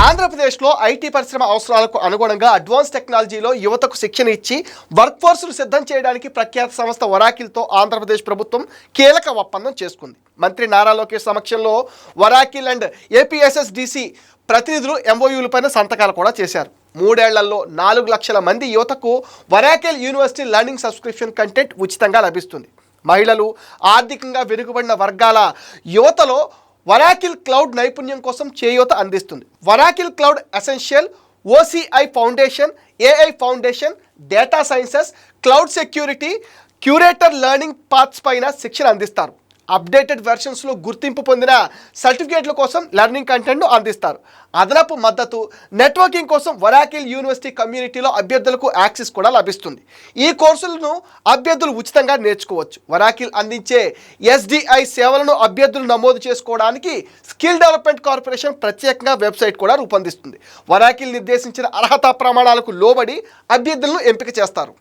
ఆంధ్రప్రదేశ్లో ఐటీ పరిశ్రమ అవసరాలకు అనుగుణంగా అడ్వాన్స్ టెక్నాలజీలో యువతకు శిక్షణ ఇచ్చి వర్క్ ఫోర్స్ను సిద్ధం చేయడానికి ప్రఖ్యాత సంస్థ వరాకిల్తో ఆంధ్రప్రదేశ్ ప్రభుత్వం కీలక ఒప్పందం చేసుకుంది. మంత్రి నారా లోకేష్ సమక్షంలో వరాకిల్ అండ్ ఏపీఎస్ఎస్డిసి ప్రతినిధులు ఎంఓయూలపైన సంతకాలు కూడా చేశారు. మూడేళ్ళలో నాలుగు లక్షల మంది యువతకు Oracle university learning subscription content ఉచితంగా లభిస్తుంది. మహిళలు ఆర్థికంగా వెనుకబడిన వర్గాల యువతలో వరాకిల్ క్లౌడ్ నైపుణ్యం కోసం చేయూత అందిస్తుంది. Oracle cloud essential OCI foundation AI foundation data sciences cloud security curator learning paths పైన శిక్షణ అందిస్తారు. అప్డేటెడ్ వెర్షన్స్లో గుర్తింపు పొందిన సర్టిఫికేట్ల కోసం లెర్నింగ్ కంటెంట్ను అందిస్తారు. అదనపు మద్దతు నెట్వర్కింగ్ కోసం వరాకిల్ యూనివర్సిటీ కమ్యూనిటీలో అభ్యర్థులకు యాక్సెస్ కూడా లభిస్తుంది. ఈ కోర్సులను అభ్యర్థులు ఉచితంగా నేర్చుకోవచ్చు. వరాకిల్ అందించే ఎస్డిఐ సేవలను అభ్యర్థులు నమోదు చేసుకోవడానికి స్కిల్ డెవలప్మెంట్ కార్పొరేషన్ ప్రత్యేకంగా వెబ్సైట్ కూడా రూపొందిస్తుంది. వరాకిల్ నిర్దేశించిన అర్హత ప్రమాణాలకు లోబడి అభ్యర్థులను ఎంపిక చేస్తారు.